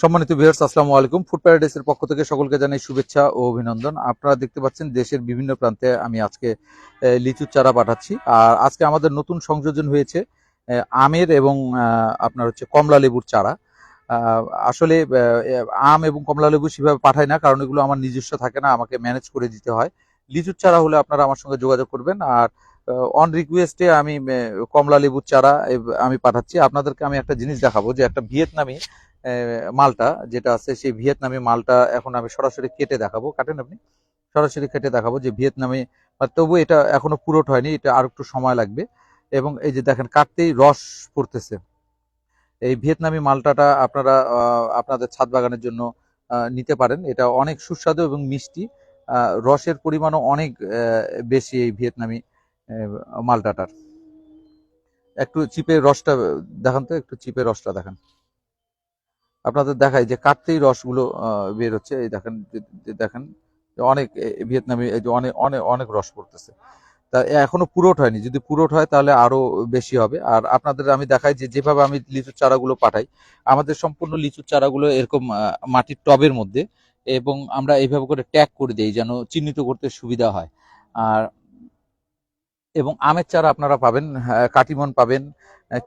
সম্মানিত ভিউয়ার্স আসসালামু আলাইকুম। ফুড প্যারাডাইসের পক্ষ থেকে সকলকে জানাই শুভেচ্ছা ও অভিনন্দন। আপনারা দেখতে পাচ্ছেন দেশের বিভিন্ন প্রান্তে আমি আজকে লিচুর চারা পাঠাচ্ছি। আর আজকে আমাদের নতুন সংযোজন হয়েছে আমের এবং আপনার হচ্ছে কমলা লেবুর চারা। আসলে আম এবং কমলা লেবু সেভাবে পাঠাই না, কারণ এগুলো আমার নিজস্ব থাকে না, আমাকে ম্যানেজ করে দিতে হয়। লিচুর চারা হলে আপনারা আমার সঙ্গে যোগাযোগ করবেন। আর অন রিকোয়েস্টে আমি কমলা লেবুর চারা আমি পাঠাচ্ছি। আপনাদেরকে আমি একটা জিনিস দেখাবো যে একটা ভিয়েতনামি মালটা যেটা আছে, সেই ভিয়েতনামি মালটা এখন আমি সরাসরি কেটে দেখাবো। কাটেন আপনি? সরাসরি কেটে দেখাবো যে ভিয়েতনামি তবু এটা এখনও পুরোট হয়নি, এটা আর একটু সময় লাগবে। এবং এই যে দেখেন, কাটতেই রস পড়তেছে। এই ভিয়েতনামি মালটাটা আপনারা আপনাদের ছাদ বাগানের জন্য নিতে পারেন। এটা অনেক সুস্বাদু এবং মিষ্টি। রসের পরিমাণও অনেক বেশি এই ভিয়েতনামি মালটাটার। একটু চিপের রসটা, দেখান তো, একটু চিপের রসটা দেখান। আপনাদের দেখাই যে কাটতেই রসগুলো বের হচ্ছে। এই দেখেন দেখেন অনেক ভিয়েতনামি এই যে অনেক অনেক অনেক রস পড়তেছে। তা এখনও পুরোট হয়নি। যদি পুরোট হয় তাহলে আরও বেশি হবে। আর আপনাদের আমি দেখাই যে যেভাবে আমি লিচুর চারাগুলো পাঠাই আমাদের সম্পূর্ণ লিচুর চারাগুলো এরকম মাটির টবের মধ্যে এবং আমরা এইভাবে করে ট্যাগ করে দিই যেন চিহ্নিত করতে সুবিধা হয়। আর এবং আমের চারা আপনারা পাবেন হ্যাঁ, কাটিমন পাবেন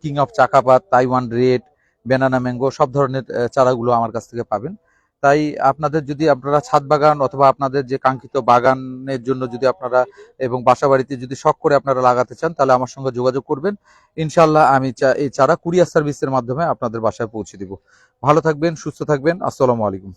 king of Chakapat Taiwan red banana mango সব ধরনের চারাগুলো আমার কাছ থেকে পাবেন। তাই আপনাদের যদি আপনারা ছাদ বাগান অথবা আপনাদের যে কাঙ্ক্ষিত বাগানের জন্য যদি আপনারা এবং বাসা বাড়িতে যদি শখ করে আপনারা লাগাতে চান, তাহলে আমার সঙ্গে যোগাযোগ করবেন। ইনশাল্লাহ আমি এই চারা কুরিয়ার সার্ভিসের মাধ্যমে আপনাদের বাসায় পৌঁছে দিব। ভালো থাকবেন, সুস্থ থাকবেন, আসসালামু আলাইকুম।